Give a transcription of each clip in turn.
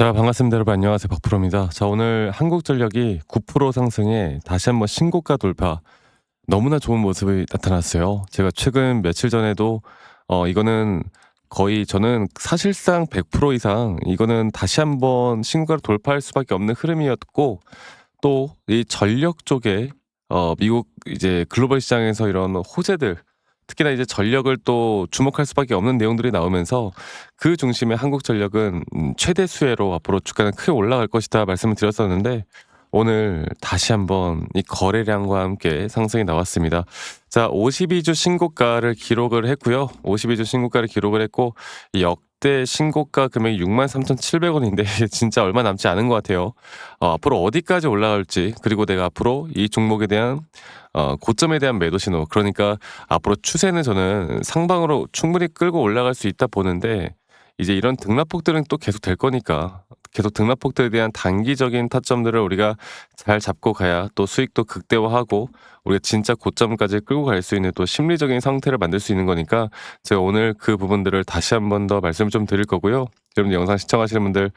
자, 반갑습니다. 여러분 안녕하세요. 박프로입니다. 자, 오늘 한국전력이 9% 상승해 다시 한번 신고가 돌파. 너무나 좋은 모습이 나타났어요. 제가 최근 며칠 전에도 어 이거는 거의 저는 사실상 100% 이상 이거는 다시 한번 신고가를 돌파할 수밖에 없는 흐름이었고 또 이 전력 쪽에 어 미국 이제 글로벌 시장에서 이런 호재들 특히나 이제 전력을 또 주목할 수밖에 없는 내용들이 나오면서 그 중심에 한국 전력은 음, 최대 수혜로 앞으로 주가는 크게 올라갈 것이다 말씀을 드렸었는데 오늘 다시 한번 이 거래량과 함께 상승이 나왔습니다. 자, 52주 신고가를 기록을 했고요. 52주 신고가를 기록을 했고 이 역대 신고가 금액이 63,700원인데 진짜 얼마 남지 않은 것 같아요. 어, 앞으로 어디까지 올라갈지 그리고 내가 앞으로 이 종목에 대한 어, 고점에 대한 매도 신호 그러니까 앞으로 추세는 저는 상방으로 충분히 끌고 올라갈 수 있다 보는데 이제 이런 등락폭들은 또 계속 될 거니까 계속 등락폭들에 대한 단기적인 타점들을 우리가 잘 잡고 가야 또 수익도 극대화하고 우리가 진짜 고점까지 끌고 갈 수 있는 또 심리적인 상태를 만들 수 있는 거니까 제가 오늘 그 부분들을 다시 한 번 더 말씀을 좀 드릴 거고요. 여러분 영상 시청하시는 분들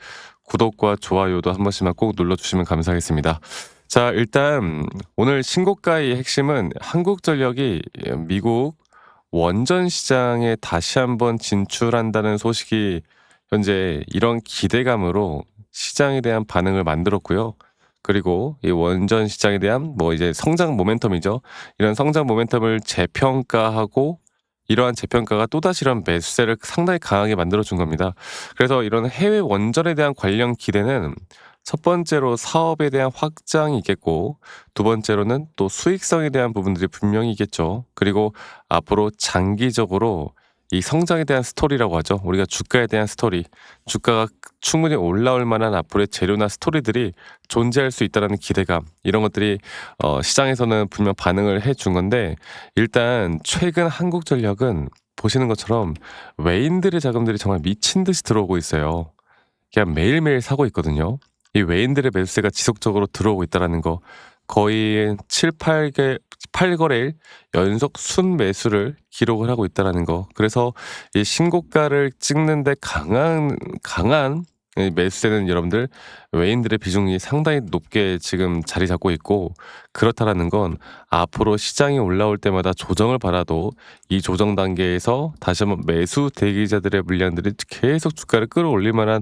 구독과 좋아요도 한 번씩만 꼭 눌러주시면 감사하겠습니다. 자 일단 오늘 신고가의 핵심은 한국전력이 미국 원전 시장에 다시 한번 진출한다는 소식이 현재 이런 기대감으로 시장에 대한 반응을 만들었고요. 그리고 이 원전 시장에 대한 뭐 이제 성장 모멘텀이죠. 이런 성장 모멘텀을 재평가하고 이러한 재평가가 또다시 이런 매수세를 상당히 강하게 만들어 준 겁니다. 그래서 이런 해외 원전에 대한 관련 기대는 첫 번째로 사업에 대한 확장이 있겠고 두 번째로는 또 수익성에 대한 부분들이 분명히 있겠죠. 그리고 앞으로 장기적으로 이 성장에 대한 스토리라고 하죠. 우리가 주가에 대한 스토리, 주가가 충분히 올라올 만한 앞으로의 재료나 스토리들이 존재할 수 있다는 기대감 이런 것들이 어, 시장에서는 분명 반응을 해 준 건데 일단 최근 한국전력은 보시는 것처럼 외인들의 자금들이 정말 미친 듯이 들어오고 있어요. 그냥 매일매일 사고 있거든요. 이 외인들의 매수세가 지속적으로 들어오고 있다는 거 거의 7, 8개 8거래일 연속 순 매수를 기록을 하고 있다는 거. 그래서 이 신고가를 찍는데 강한 강한 매수세는 여러분들 외인들의 비중이 상당히 높게 지금 자리 잡고 있고 그렇다라는 건 앞으로 시장이 올라올 때마다 조정을 받아도 이 조정 단계에서 다시 한번 매수 대기자들의 물량들이 계속 주가를 끌어올릴 만한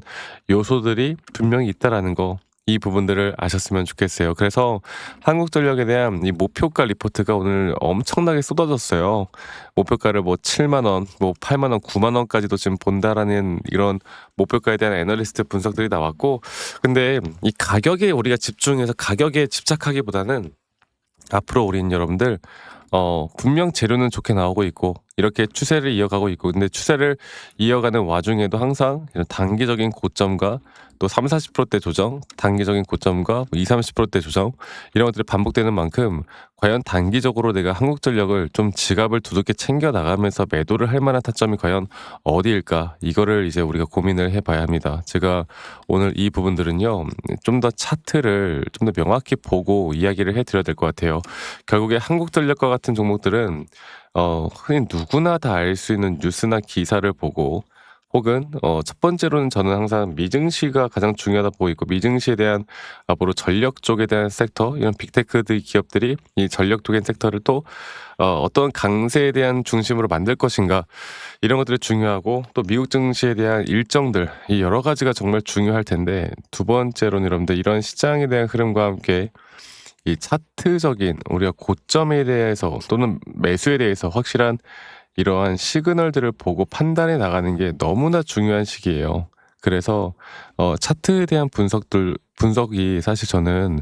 요소들이 분명히 있다라는 거. 이 부분들을 아셨으면 좋겠어요. 그래서 한국전력에 대한 이 목표가 리포트가 오늘 엄청나게 쏟아졌어요. 목표가를 뭐 7만 원, 뭐 8만 원, 9만 원까지도 지금 본다라는 이런 목표가에 대한 애널리스트 분석들이 나왔고, 근데 이 가격에 우리가 집중해서 가격에 집착하기보다는 앞으로 우린 여러분들 어, 분명 재료는 좋게 나오고 있고, 이렇게 추세를 이어가고 있고, 근데 추세를 이어가는 와중에도 항상 이런 단기적인 고점과 또 3, 40%대 조정, 단기적인 고점과 2, 30%대 조정, 이런 것들이 반복되는 만큼, 과연 단기적으로 내가 한국전력을 좀 지갑을 두둑게 챙겨 나가면서 매도를 할 만한 타점이 과연 어디일까? 이거를 이제 우리가 고민을 해 봐야 합니다. 제가 오늘 이 부분들은요, 좀 더 차트를 좀 더 명확히 보고 이야기를 해 드려야 될 것 같아요. 결국에 한국전력과 같은 종목들은 어, 흔히 누구나 다 알 수 있는 뉴스나 기사를 보고 혹은 어, 첫 번째로는 저는 항상 미증시가 가장 중요하다 보고 있고 미증시에 대한 앞으로 전력 쪽에 대한 섹터 이런 빅테크 기업들이 이 전력 도겐 섹터를 또 어, 어떤 강세에 대한 중심으로 만들 것인가 이런 것들이 중요하고 또 미국 증시에 대한 일정들 이 여러 가지가 정말 중요할 텐데 두 번째로는 여러분들 이런 시장에 대한 흐름과 함께 이 차트적인 우리가 고점에 대해서 또는 매수에 대해서 확실한 이러한 시그널들을 보고 판단해 나가는 게 너무나 중요한 시기예요. 그래서 어 차트에 대한 분석들 분석이 사실 저는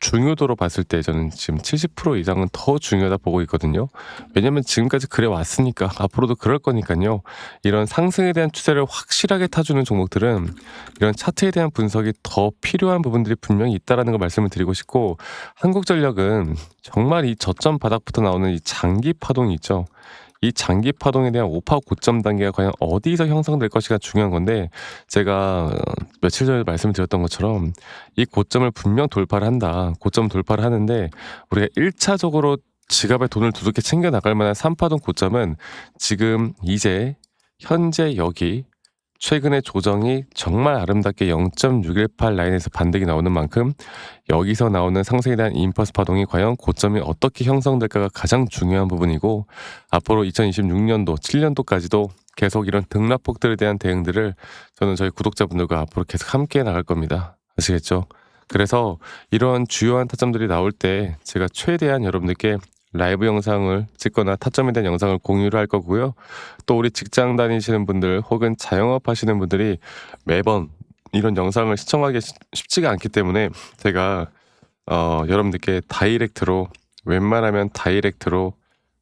중요도로 봤을 때 저는 지금 70% 이상은 더 중요하다 보고 있거든요. 왜냐면 지금까지 그래 왔으니까 앞으로도 그럴 거니까요. 이런 상승에 대한 추세를 확실하게 타주는 종목들은 이런 차트에 대한 분석이 더 필요한 부분들이 분명히 있다라는 걸 말씀을 드리고 싶고 한국전력은 정말 이 저점 바닥부터 나오는 이 장기 파동이 있죠. 이 장기 파동에 대한 오파 고점 단계가 과연 어디서 형성될 것이가 중요한 건데 제가 며칠 전에 말씀드렸던 것처럼 이 고점을 분명 돌파를 한다. 고점 돌파를 하는데 우리가 1차적으로 지갑에 돈을 두둑게 챙겨 나갈 만한 3파동 고점은 지금 이제 현재 여기 최근에 조정이 정말 아름답게 0.618 라인에서 반등이 나오는 만큼 여기서 나오는 상승에 대한 임퍼스 파동이 과연 고점이 어떻게 형성될까가 가장 중요한 부분이고 앞으로 2026년도, 7년도까지도 계속 이런 등락폭들에 대한 대응들을 저는 저희 구독자분들과 앞으로 계속 함께 나갈 겁니다. 아시겠죠? 그래서 이런 주요한 타점들이 나올 때 제가 최대한 여러분들께 라이브 영상을 찍거나 타점에 대한 영상을 공유를 할 거고요. 또 우리 직장 다니시는 분들 혹은 자영업 하시는 분들이 매번 이런 영상을 시청하기 쉽- 쉽지가 않기 때문에 제가 어, 여러분들께 다이렉트로 웬만하면 다이렉트로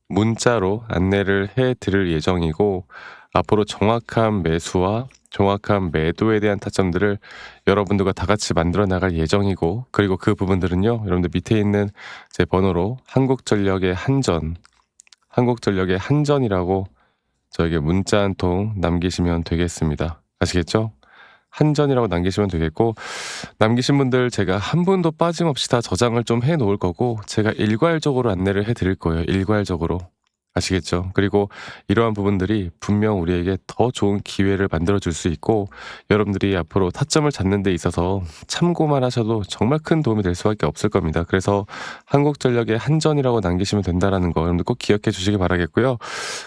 문자로 안내를 해 드릴 예정이고 앞으로 정확한 매수와 정확한 매도에 대한 타점들을 여러분들과 다 같이 만들어 나갈 예정이고 그리고 그 부분들은요 여러분들 밑에 있는 제 번호로 한국전력의 한전 한국전력의 한전이라고 저에게 문자 한 통 남기시면 되겠습니다. 아시겠죠? 한전이라고 남기시면 되겠고 남기신 분들 제가 한 분도 빠짐없이 다 저장을 좀 해 놓을 거고 제가 일괄적으로 안내를 해 드릴 거예요. 일괄적으로 아시겠죠? 그리고 이러한 부분들이 분명 우리에게 더 좋은 기회를 만들어 줄 수 있고 여러분들이 앞으로 타점을 잡는 데 있어서 참고만 하셔도 정말 큰 도움이 될 수밖에 없을 겁니다. 그래서 한국전력의 한전이라고 남기시면 된다라는 거 여러분들 꼭 기억해 주시기 바라겠고요.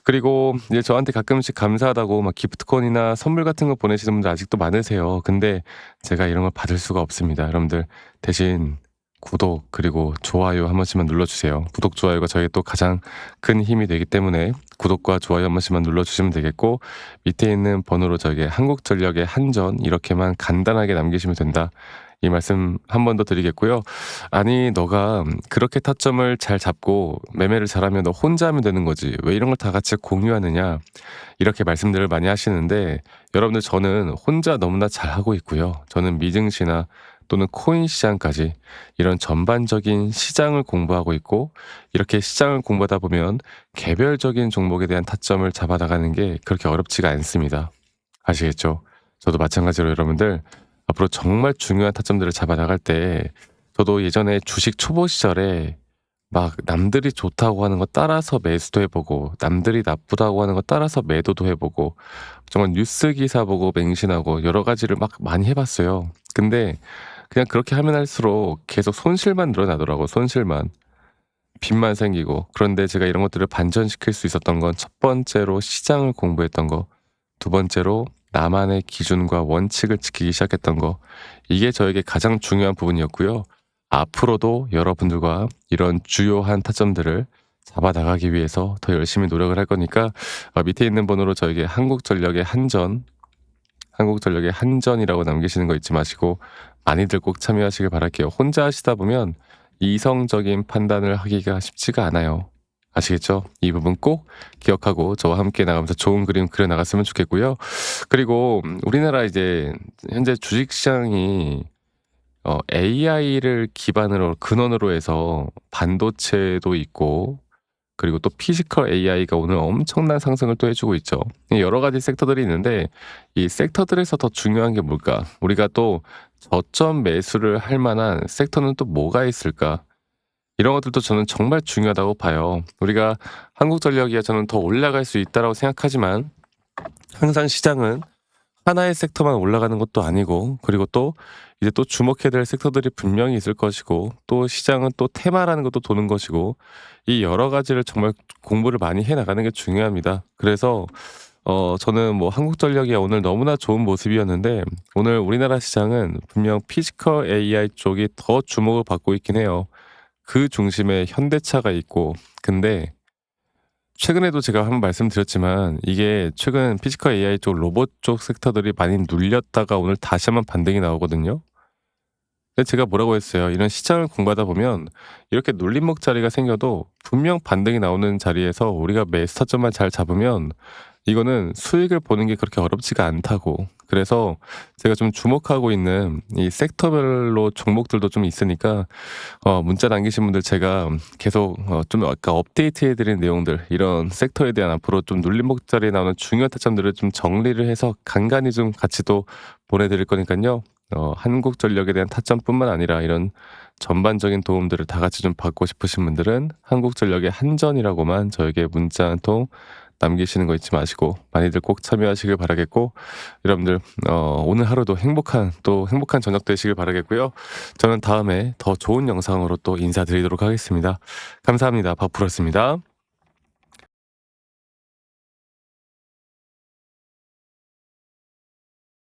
그리고 이제 저한테 가끔씩 감사하다고 막 기프트콘이나 선물 같은 거 보내시는 분들 아직도 많으세요. 근데 제가 이런 걸 받을 수가 없습니다. 여러분들 대신 구독 그리고 좋아요 한 번씩만 눌러주세요. 구독 좋아요가 저희 또 가장 큰 힘이 되기 때문에 구독과 좋아요 한 번씩만 눌러주시면 되겠고 밑에 있는 번호로 저에게 한국전력의 한전 이렇게만 간단하게 남기시면 된다. 이 말씀 한 번 더 드리겠고요. 아니 너가 그렇게 타점을 잘 잡고 매매를 잘하면 너 혼자 하면 되는 거지. 왜 이런 걸 다 같이 공유하느냐. 이렇게 말씀들을 많이 하시는데 여러분들 저는 혼자 너무나 잘하고 있고요. 저는 미증시나 또는 코인 시장까지 이런 전반적인 시장을 공부하고 있고 이렇게 시장을 공부하다 보면 개별적인 종목에 대한 타점을 잡아 나가는 게 그렇게 어렵지가 않습니다. 아시겠죠? 저도 마찬가지로 여러분들 앞으로 정말 중요한 타점들을 잡아 나갈 때 저도 예전에 주식 초보 시절에 막 남들이 좋다고 하는 거 따라서 매수도 해보고 남들이 나쁘다고 하는 거 따라서 매도도 해보고 정말 뉴스 기사 보고 맹신하고 여러 가지를 막 많이 해봤어요. 근데 그냥 그렇게 하면 할수록 계속 손실만 늘어나더라고 손실만. 빚만 생기고. 그런데 제가 이런 것들을 반전시킬 수 있었던 건 첫 번째로 시장을 공부했던 거 두 번째로 나만의 기준과 원칙을 지키기 시작했던 거. 이게 저에게 가장 중요한 부분이었고요 앞으로도 여러분들과 이런 주요한 타점들을 잡아 나가기 위해서 더 열심히 노력을 할 거니까 어, 밑에 있는 번호로 저에게 한국전력의 한전 한국전력의 한전이라고 남기시는 거 잊지 마시고 많이들 꼭 참여하시길 바랄게요. 혼자 하시다 보면 이성적인 판단을 하기가 쉽지가 않아요. 아시겠죠? 이 부분 꼭 기억하고 저와 함께 나가면서 좋은 그림 그려 나갔으면 좋겠고요. 그리고 우리나라 이제 현재 주식 시장이 어, AI를 기반으로 근원으로 해서 반도체도 있고 그리고 또 피지컬 AI가 오늘 엄청난 상승을 또 해주고 있죠. 여러 가지 섹터들이 있는데 이 섹터들에서 더 중요한 게 뭘까? 우리가 또 저점 매수를 할 만한 섹터는 또 뭐가 있을까? 이런 것들도 저는 정말 중요하다고 봐요. 우리가 한국전력이야 저는 더 올라갈 수 있다라고 생각하지만 항상 시장은 하나의 섹터만 올라가는 것도 아니고 그리고 또 이제 또 주목해야 될 섹터들이 분명히 있을 것이고 또 시장은 또 테마라는 것도 도는 것이고 이 여러 가지를 정말 공부를 많이 해 나가는 게 중요합니다. 그래서 어 저는 뭐 한국전력이 오늘 너무나 좋은 모습이었는데 오늘 우리나라 시장은 분명 피지컬 AI 쪽이 더 주목을 받고 있긴 해요. 그 중심에 현대차가 있고 근데 최근에도 제가 한번 말씀드렸지만 이게 최근 피지컬 AI 쪽 로봇 쪽 섹터들이 많이 눌렸다가 오늘 다시 한번 반등이 나오거든요. 근데 제가 뭐라고 했어요. 이런 시장을 공부하다 보면 이렇게 눌림목 자리가 생겨도 분명 반등이 나오는 자리에서 우리가 매스터점만 잘 잡으면 이거는 수익을 보는 게 그렇게 어렵지가 않다고. 그래서 제가 좀 주목하고 있는 이 섹터별로 종목들도 좀 있으니까 어, 문자 남기신 분들 제가 계속 어, 좀 아까 업데이트해드린 내용들 이런 섹터에 대한 앞으로 좀 눌림목 자리에 나오는 중요한 타점들을 좀 정리를 해서 간간히 좀 같이 또 보내드릴 거니까요. 어, 한국전력에 대한 타점뿐만 아니라 이런 전반적인 도움들을 다 같이 좀 받고 싶으신 분들은 한국전력의 한전이라고만 저에게 문자 한 통 남기시는 거 잊지 마시고 많이들 꼭 참여하시길 바라겠고 여러분들 어, 오늘 하루도 행복한 또 행복한 저녁 되시길 바라겠고요. 저는 다음에 더 좋은 영상으로 또 인사드리도록 하겠습니다. 감사합니다. 박프로였습니다.